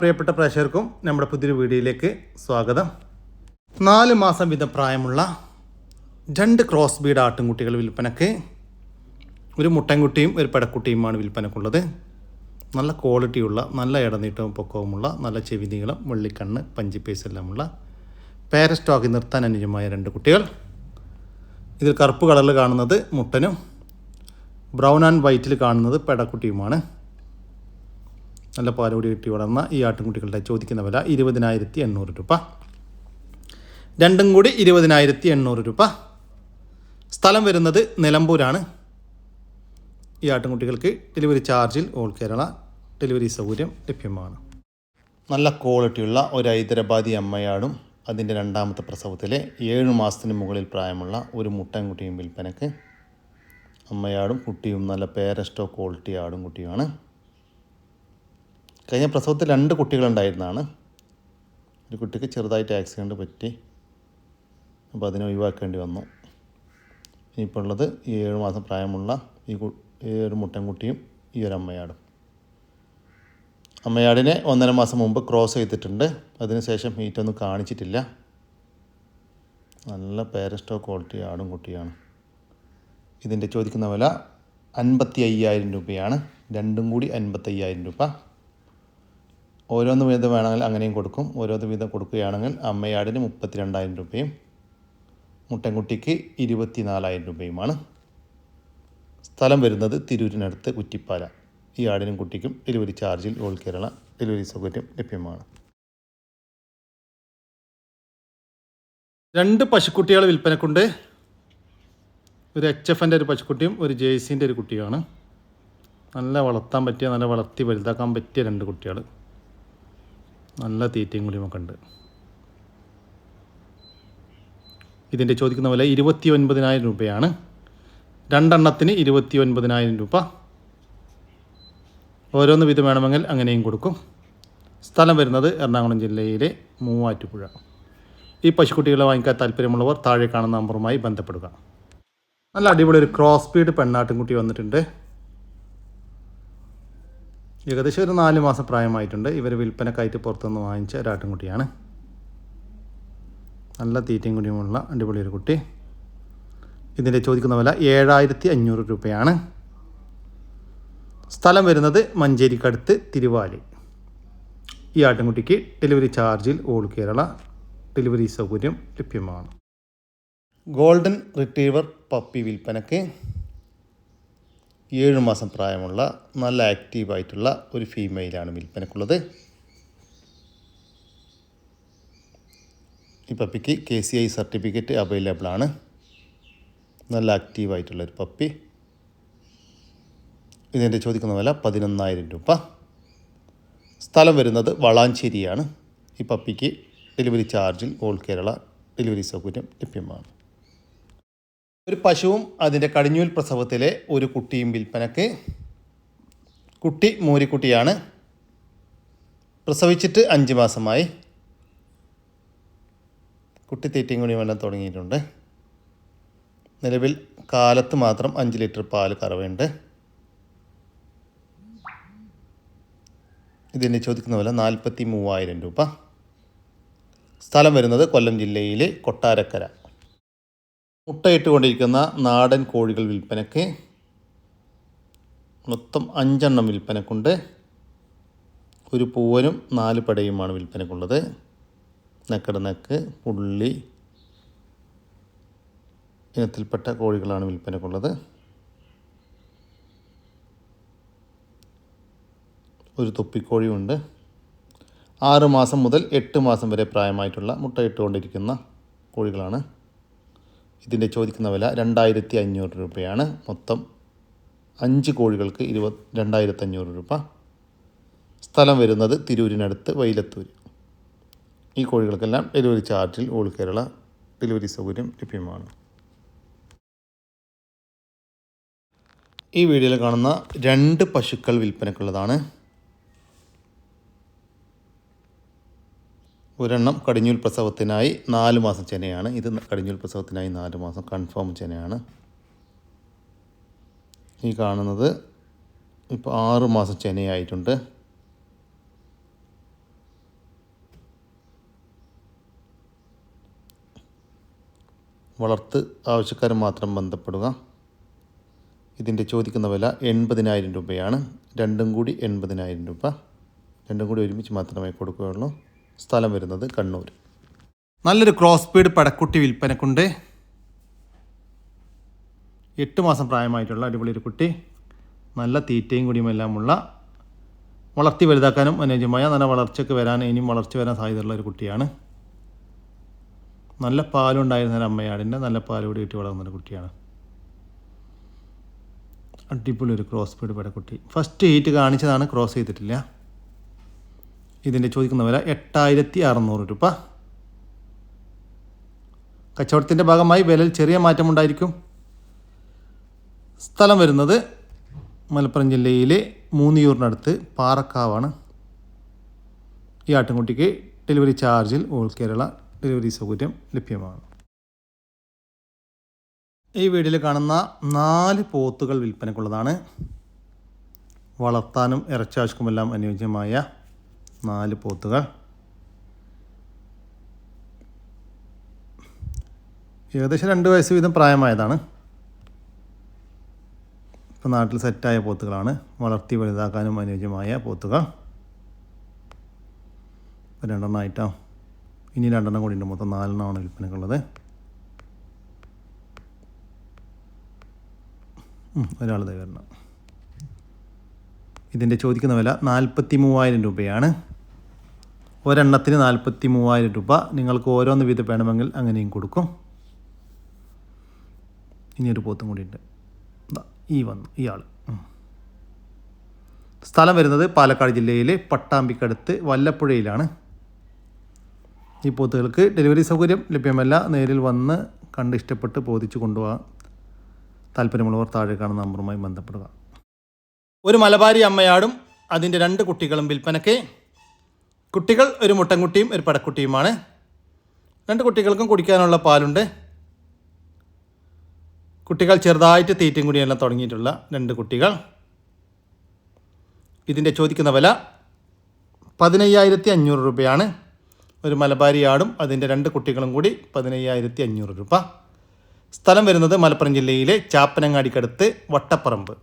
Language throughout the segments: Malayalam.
പ്രിയപ്പെട്ട പ്രേക്ഷകർക്കും നമ്മുടെ പുതിയൊരു വീഡിയോയിലേക്ക് സ്വാഗതം. നാല് മാസം വീതം പ്രായമുള്ള രണ്ട് ക്രോസ് ബീഡ് ആട്ടിൻകുട്ടികൾ വിൽപ്പനക്ക് ഒരു മുട്ടൻകുട്ടിയും ഒരു പെടക്കുട്ടിയുമാണ് വിൽപ്പനക്കുള്ളത്. നല്ല ക്വാളിറ്റിയുള്ള നല്ല ഇടനീട്ടവും പൊക്കവുമുള്ള നല്ല ചെവി നീളം വെള്ളിക്കണ്ണ് പഞ്ചിപ്പേസ് എല്ലാമുള്ള പേര സ്റ്റോക്കിൽ നിർത്താൻ അനുജമായ രണ്ട് കുട്ടികൾ. ഇതിൽ കറുപ്പ് കളറിൽ കാണുന്നത് മുട്ടനും ബ്രൗൺ ആൻഡ് വൈറ്റിൽ കാണുന്നത് പെടക്കുട്ടിയുമാണ്. നല്ല പാലോടി കിട്ടി വളർന്ന ഈ ആട്ടിൻകുട്ടികളുടെ ചോദിക്കുന്ന വില ഇരുപതിനായിരത്തി എണ്ണൂറ് രൂപ. രണ്ടും കൂടി ഇരുപതിനായിരത്തി എണ്ണൂറ് രൂപ. സ്ഥലം വരുന്നത് നിലമ്പൂരാണ്. ഈ ആട്ടിൻകുട്ടികൾക്ക് ഡെലിവറി ചാർജിൽ ഓൾ കേരള ഡെലിവറി സൗകര്യം ലഭ്യമാണ്. നല്ല ക്വാളിറ്റിയുള്ള ഒരു ഹൈദരാബാദി അമ്മയാടും അതിന്റെ രണ്ടാമത്തെ പ്രസവത്തിലെ ഏഴ് മാസത്തിന് മുകളിൽ പ്രായമുള്ള ഒരു മുട്ടൻകുട്ടിയും വിൽപ്പനക്ക് അമ്മയാടും കുട്ടിയും നല്ല പേരസ്റ്റോ ക്വാളിറ്റി ആടും കുട്ടിയുമാണ്. കഴിഞ്ഞ പ്രസവത്തിൽ രണ്ട് കുട്ടികളുണ്ടായിരുന്നതാണ് ഒരു കുട്ടിക്ക് ചെറുതായിട്ട് ആക്സിഡന്റ് പറ്റി. അപ്പോൾ അതിനെ ഒഴിവാക്കേണ്ടി വന്നു. ഇനിയിപ്പോൾ ഉള്ളത് ഈ ഏഴ് മാസം പ്രായമുള്ള ഈ ഒരു മുട്ടൻകുട്ടിയും ഈ ഒരു അമ്മയാടും. അമ്മയാടിനെ ഒന്നര മാസം മുമ്പ് ക്രോസ് ചെയ്തിട്ടുണ്ട്. അതിനുശേഷം ഹീറ്റൊന്നും കാണിച്ചിട്ടില്ല. നല്ല പേരസ്റ്റോ ക്വാളിറ്റി ആടും കുട്ടിയാണ്. ഇതിന്റെ ചോദിക്കുന്ന വില അൻപത്തി അയ്യായിരം രൂപയാണ്. രണ്ടും കൂടി അൻപത്തി അയ്യായിരം രൂപ. ഓരോന്ന് വീതം വേണമെങ്കിൽ അങ്ങനെയും കൊടുക്കും. ഓരോന്ന് വീതം കൊടുക്കുകയാണെങ്കിൽ അമ്മയാടിന് മുപ്പത്തി രണ്ടായിരം രൂപയും മുട്ടൻകുട്ടിക്ക് ഇരുപത്തി നാലായിരം രൂപയുമാണ്. സ്ഥലം വരുന്നത് തിരൂരിനടുത്ത് കുറ്റിപ്പാല. ഈ ആടിനും കുട്ടിക്കും ഡെലിവറി ചാർജിൽ ഓൾ കേരള ഡെലിവറി സൗകര്യം ലഭ്യമാണ്. രണ്ട് പശുക്കുട്ടികൾ വിൽപ്പനക്കുണ്ട്. ഒരു എച്ച് എഫിന്റെ ഒരു പശുക്കുട്ടിയും ഒരു ജേഴ്സിന്റെ ഒരു കുട്ടിയുമാണ്. നല്ല വളർത്താൻ പറ്റിയ നല്ല വളർത്തി വലുതാക്കാൻ പറ്റിയ രണ്ട് കുട്ടികൾ നല്ല തീറ്റയും കുളിയുമൊക്കെ ഉണ്ട് ഇതിന്റെ ചോദിക്കുന്ന വില ഇരുപത്തി ഒൻപതിനായിരം രൂപയാണ്. രണ്ടെണ്ണത്തിന് ഇരുപത്തി ഒൻപതിനായിരം രൂപ. ഓരോന്ന് വിധം വേണമെങ്കിൽ അങ്ങനെയും കൊടുക്കും. സ്ഥലം വരുന്നത് എറണാകുളം ജില്ലയിലെ മൂവാറ്റുപുഴ. ഈ പശുക്കുട്ടികളെ വാങ്ങിക്കാൻ താല്പര്യമുള്ളവർ താഴെ കാണുന്ന നമ്പറുമായി ബന്ധപ്പെടുക. നല്ല അടിപൊളി ഒരു ക്രോസ് സ്പീഡ് പെണ്ണാട്ടിൻകുട്ടി വന്നിട്ടുണ്ട്. ഏകദേശം ഒരു നാല് മാസം പ്രായമായിട്ടുണ്ട്. ഇവർ വിൽപ്പനക്കായിട്ട് പുറത്തുനിന്ന് വാങ്ങിച്ച ഒരു ഒരാട്ടിൻകുട്ടിയാണ് നല്ല തീറ്റയും കുടിയുമുള്ള അടിപൊളി ഒരു കുട്ടി. ഇതിന്റെ ചോദിക്കുന്ന വില ഏഴായിരത്തി അഞ്ഞൂറ് രൂപയാണ്. സ്ഥലം വരുന്നത് മഞ്ചേരിക്കടുത്ത് തിരുവാലി. ഈ ആട്ടിൻകുട്ടിക്ക് ഡെലിവറി ചാർജിൽ ഓൾ കേരള ഡെലിവറി സൗകര്യം ലഭ്യമാണ്. ഗോൾഡൻ റിട്രീവർ പപ്പി വിൽപ്പനയ്ക്ക് ഏഴ് മാസം പ്രായമുള്ള നല്ല ആക്റ്റീവായിട്ടുള്ള ഒരു ഫീമെയിലാണ് വിൽപ്പനക്കുള്ളത്. ഈ പപ്പിക്ക് K C I certificate available ആണ്. നല്ല ആക്റ്റീവായിട്ടുള്ള ഒരു പപ്പി ഇതിന്റെ ചോദിക്കുന്ന വില പതിനൊന്നായിരം രൂപ. സ്ഥലം വരുന്നത് വളാഞ്ചേരിയാണ്. ഈ പപ്പിക്ക് ഡെലിവറി ചാർജിൽ ഓൾ കേരള ഡെലിവറി സൗകര്യം ലഭ്യമാണ്. ഒരു പശുവും അതിന്റെ കടിഞ്ഞൂൽ പ്രസവത്തിലെ ഒരു കുട്ടിയും വിൽപ്പനക്ക്. കുട്ടി മൂരിക്കുട്ടിയാണ്. പ്രസവിച്ചിട്ട് അഞ്ച് മാസമായി. കുട്ടി തീറ്റയും കൂടിയും എല്ലാം തുടങ്ങിയിട്ടുണ്ട്. നിലവിൽ കാലത്ത് മാത്രം അഞ്ച് ലിറ്റർ പാൽ കറവയുണ്ട്. ഇതിന് ചോദിക്കുന്ന വില നാൽപ്പത്തി മൂവായിരം രൂപ. സ്ഥലം വരുന്നത് കൊല്ലം ജില്ലയിലെ കൊട്ടാരക്കര. മുട്ടയിട്ടുകൊണ്ടിരിക്കുന്ന നാടൻ കോഴികൾ വിൽപ്പനയ്ക്ക് മൊത്തം അഞ്ചെണ്ണം വിൽപ്പനക്കുണ്ട്. ഒരു പൂവനും നാല് പടയുമാണ് വിൽപ്പനക്കുള്ളത്. നെക്കട നെക്ക് പുള്ളി ഇനത്തിൽപ്പെട്ട കോഴികളാണ് വിൽപ്പനക്കുള്ളത്. ഒരു തൊപ്പിക്കോഴിയുണ്ട്. ആറ് മാസം മുതൽ എട്ട് മാസം വരെ പ്രായമായിട്ടുള്ള മുട്ടയിട്ടുകൊണ്ടിരിക്കുന്ന കോഴികളാണ്. ഇതിന്റെ ചോദിക്കുന്ന വില രണ്ടായിരത്തി അഞ്ഞൂറ് രൂപയാണ്. മൊത്തം അഞ്ച് കോഴികൾക്ക് ഇരുപത് രണ്ടായിരത്തി അഞ്ഞൂറ് രൂപ. സ്ഥലം വരുന്നത് തിരൂരിനടുത്ത് വൈലത്തൂർ ഈ കോഴികൾക്കെല്ലാം ഡെലിവറി ചാർജിൽ ഓൾ കേരള ഡെലിവറി സൗകര്യം ലഭ്യമാണ്. ഈ വീഡിയോയിൽ കാണുന്ന രണ്ട് പശുക്കൾ വിൽപ്പനക്കുള്ളതാണ് ഒരെണ്ണം കടിഞ്ഞൂൽ പ്രസവത്തിനായി നാല് മാസം ചെനയാണ് ഇത് കടിഞ്ഞൂൽ പ്രസവത്തിനായി നാല് മാസം കൺഫേം ചെനയാണ് ഈ കാണുന്നത് ഇപ്പോൾ ആറ് മാസം ചെനയായിട്ടുണ്ട് വളർത്ത് ആവശ്യക്കാരൻ മാത്രം ബന്ധപ്പെടുക. ഇതിന്റെ ചോദിക്കുന്ന വില എൺപതിനായിരം രൂപയാണ്. രണ്ടും കൂടി എൺപതിനായിരം രൂപ. രണ്ടും കൂടി ഒരുമിച്ച് മാത്രമേ കൊടുക്കുകയുള്ളൂ. സ്ഥലം വരുന്നത് കണ്ണൂർ നല്ലൊരു ക്രോസ് സ്പീഡ് പടക്കുട്ടി വിൽപ്പനക്കുണ്ട്. എട്ട് മാസം പ്രായമായിട്ടുള്ള അടിപൊളി ഒരു കുട്ടി. നല്ല തീറ്റയും കുടിയുമെല്ലാമുള്ള. വളർത്തി വലുതാക്കാനും അനുയോജ്യമായ നല്ല വളർച്ചയ്ക്ക് വരാൻ ഇനിയും വളർച്ച വരാൻ സാധ്യതയുള്ള ഒരു കുട്ടിയാണ്. നല്ല പാലുണ്ടായിരുന്ന ഒരു അമ്മയാടിന്റെ നല്ല പാൽ കൂടി കിട്ടി വളർന്നൊരു കുട്ടിയാണ്. അടിപൊളി ഒരു ക്രോസ് സ്പീഡ് പടക്കുട്ടി. ഫസ്റ്റ് ഹീറ്റ് കാണിച്ചതാണ് ക്രോസ് ചെയ്തിട്ടില്ല. ഇതിന്റെ ചോദിക്കുന്ന വില എട്ടായിരത്തി അറുന്നൂറ് രൂപ. കച്ചവടത്തിന്റെ ഭാഗമായി വിലയിൽ ചെറിയ മാറ്റമുണ്ടായിരിക്കും. സ്ഥലം വരുന്നത് മലപ്പുറം ജില്ലയിലെ മൂന്നിയൂറിനടുത്ത് പാറക്കാവാണ്. ഈ ആട്ടിൻകുട്ടിക്ക് ഡെലിവറി ചാർജിൽ ഓൾ കേരള ഡെലിവറി സൗകര്യം ലഭ്യമാണ്. ഈ വീഡിയോയിൽ കാണുന്ന നാല് പോത്തുകൾ വിൽപ്പനക്കുള്ളതാണ് വളർത്താനും ഇറച്ചാവശ്യക്കുമെല്ലാം അനുയോജ്യമായ നാല് പോത്തുക. ഏകദേശം രണ്ട് വയസ്സ് വീതം പ്രായമായതാണ്. ഇപ്പം നാട്ടിൽ സെറ്റായ പോത്തുകളാണ്. വളർത്തി വലുതാക്കാനും അനുയോജ്യമായ പോത്തുക. ഇപ്പം രണ്ടെണ്ണമായിട്ടോ ഇനി രണ്ടെണ്ണം കൂടി ഉണ്ട് മൊത്തം നാലെണ്ണമാണ് വിൽപ്പനക്കുള്ളത്. ഒരാൾ തരണം ഇതിന്റെ ചോദിക്കുന്ന വില നാൽപ്പത്തി മൂവായിരം രൂപയാണ്. ഒരെണ്ണത്തിന് നാൽപ്പത്തി മൂവായിരം രൂപ നിങ്ങൾക്ക് ഓരോന്ന് വീതം വേണമെങ്കിൽ അങ്ങനെയും കൊടുക്കും. ഇനി ഒരു പോത്തും കൂടി ഉണ്ട് ഈ വന്നു ഇയാൾ സ്ഥലം വരുന്നത് പാലക്കാട് ജില്ലയിലെ പട്ടാമ്പിക്കടുത്ത് വല്ലപ്പുഴയിലാണ്. ഈ പോത്തുകൾക്ക് ഡെലിവറി സൗകര്യം ലഭ്യമല്ല. നേരിൽ വന്ന് കണ്ട് ഇഷ്ടപ്പെട്ട് ബോധിച്ചു കൊണ്ടുപോകാം താല്പര്യമുള്ളവർ താഴെ കാണുന്ന നമ്പറുമായി ബന്ധപ്പെടുക. ഒരു മലബാരി അമ്മയാടും അതിന്റെ രണ്ട് കുട്ടികളും വിൽപ്പനയ്ക്ക് കുട്ടികൾ ഒരു മുട്ടൻകുട്ടിയും ഒരു പടക്കുട്ടിയുമാണ്. രണ്ട് കുട്ടികൾക്കും കുടിക്കാനുള്ള പാലുണ്ട്. കുട്ടികൾ ചെറുതായിട്ട് തീറ്റയും കുടിയെല്ലാം തുടങ്ങിയിട്ടുള്ള രണ്ട് കുട്ടികൾ. ഇതിന്റെ ചോദിക്കുന്ന വില പതിനയ്യായിരത്തി അഞ്ഞൂറ് രൂപയാണ്. ഒരു മലബാരി ആടും അതിന്റെ രണ്ട് കുട്ടികളും കൂടി പതിനയ്യായിരത്തി അഞ്ഞൂറ് രൂപ. സ്ഥലം വരുന്നത് മലപ്പുറം ജില്ലയിലെ ചാപ്പനങ്ങാടിക്കടുത്ത് വട്ടപ്പറമ്പ്.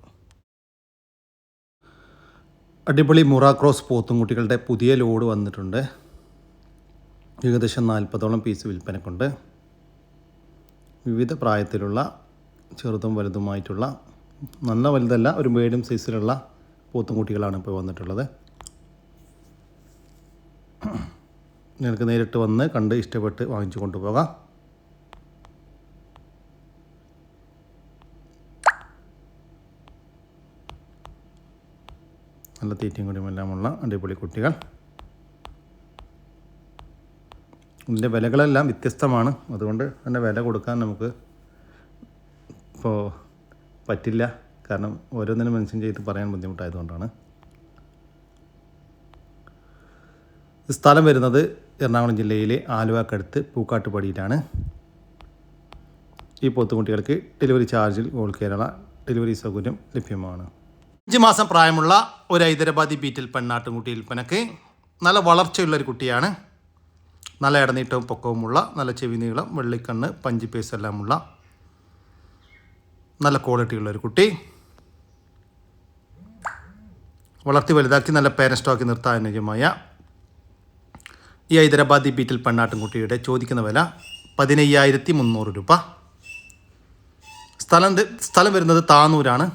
അടിപൊളി മുറ ക്രോസ് പോത്തുംകുട്ടികളുടെ പുതിയ ലോഡ് വന്നിട്ടുണ്ട്. ഏകദേശം നാൽപ്പതോളം പീസ് വിൽപ്പനക്കുണ്ട്. വിവിധ പ്രായത്തിലുള്ള ചെറുതും വലുതുമായിട്ടുള്ള നല്ല വലുതല്ല ഒരു മീഡിയം സൈസിലുള്ള പോത്തുംകുട്ടികളാണ് ഇപ്പോൾ വന്നിട്ടുള്ളത്. നിങ്ങൾക്ക് നേരിട്ട് വന്ന് കണ്ട് ഇഷ്ടപ്പെട്ട് വാങ്ങിച്ചു കൊണ്ടുപോകാം. നല്ല തീറ്റയും കൂടിയുമെല്ലാമുള്ള അടിപൊളി കുട്ടികൾ. ഇതിന്റെ വിലകളെല്ലാം വ്യത്യസ്തമാണ്. അതുകൊണ്ട് തന്നെ വില കൊടുക്കാൻ നമുക്ക് ഇപ്പോൾ പറ്റില്ല. കാരണം ഓരോന്നിനും മെൻഷൻ ചെയ്ത് പറയാൻ ബുദ്ധിമുട്ടായതുകൊണ്ടാണ്. സ്ഥലം വരുന്നത് എറണാകുളം ജില്ലയിലെ ആലുവാക്കടുത്ത് പൂക്കാട്ടുപടിയിലാണ്. ഈ പോത്തുകുട്ടികൾക്ക് ഡെലിവറി ചാർജിൽ ഓൾ കേരള ഡെലിവറി സൗകര്യം ലഭ്യമാണ്. അഞ്ച് മാസം പ്രായമുള്ള ഒരു ഹൈദരാബാദി ബീറ്റിൽ പെണ്ണാട്ടുംകുട്ടി വിൽപ്പനക്ക് നല്ല വളർച്ചയുള്ള ഒരു കുട്ടിയാണ്. നല്ല ഇടനീട്ടവും പൊക്കവുമുള്ള നല്ല ചെവി നീളം വെള്ളിക്കണ്ണ് പഞ്ചി പേസ് എല്ലാമുള്ള നല്ല ക്വാളിറ്റിയുള്ള ഒരു കുട്ടി. വളർത്തി വലുതാക്കി നല്ല പേരൻ സ്റ്റോക്കി നിർത്താൻ അനുയോജ്യമായ ഈ ഹൈദരാബാദി ബീറ്റിൽ പെണ്ണാട്ടുംകുട്ടിയുടെ ചോദിക്കുന്ന വില പതിനയ്യായിരത്തി മുന്നൂറ് രൂപ. സ്ഥലം സ്ഥലം വരുന്നത് താനൂരാണ്.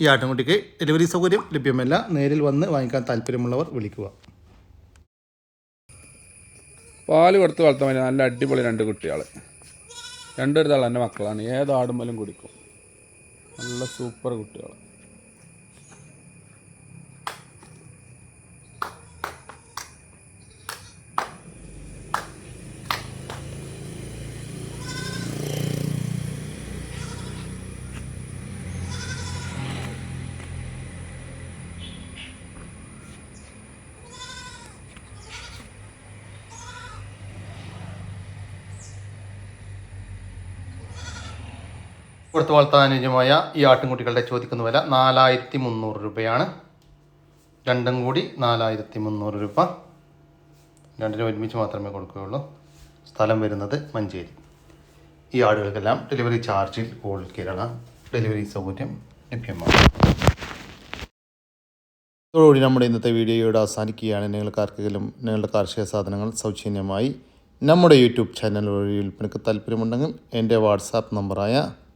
ഈ ആട്ടിൻകുട്ടിക്ക് ഡെലിവറി സൗകര്യം ലഭ്യമല്ല. നേരിൽ വന്ന് വാങ്ങിക്കാൻ താല്പര്യമുള്ളവർ വിളിക്കുക. പാൽ കൊടുത്ത് വളർത്താൻ വേണ്ടി നല്ല അടിപൊളി രണ്ട് കുട്ടികൾ രണ്ടൊരു തള്ള എന്റെ മക്കളാണ്. ഏത് ആടുമ്പലും കുടിക്കും. നല്ല സൂപ്പർ കുട്ടികൾ കൊടുത്ത് വളർത്താൻ അനുയോജ്യമായ ഈ ആട്ടിൻകുട്ടികളുടെ ചോദിക്കുന്ന വില നാലായിരത്തി മുന്നൂറ് രൂപയാണ്. രണ്ടും കൂടി നാലായിരത്തി മുന്നൂറ് രൂപ. രണ്ടിനും ഒരുമിച്ച് മാത്രമേ കൊടുക്കുകയുള്ളൂ. സ്ഥലം വരുന്നത് മഞ്ചേരി. ഈ ആടുകൾക്കെല്ലാം ഡെലിവറി ചാർജിൽ ഓൾ കേരള ഡെലിവറി സൗകര്യം ലഭ്യമാണ്. ഇതോടുകൂടി നമ്മുടെ ഇന്നത്തെ വീഡിയോയോട് അവസാനിക്കുകയാണ്. നിങ്ങൾക്ക് ആർക്കെങ്കിലും നിങ്ങളുടെ കാർഷിക സാധനങ്ങൾ സൗജന്യമായി നമ്മുടെ യൂട്യൂബ് ചാനൽ വഴി വിൽപ്പനയ്ക്ക് താല്പര്യമുണ്ടെങ്കിൽ എന്റെ വാട്സാപ്പ് നമ്പറായ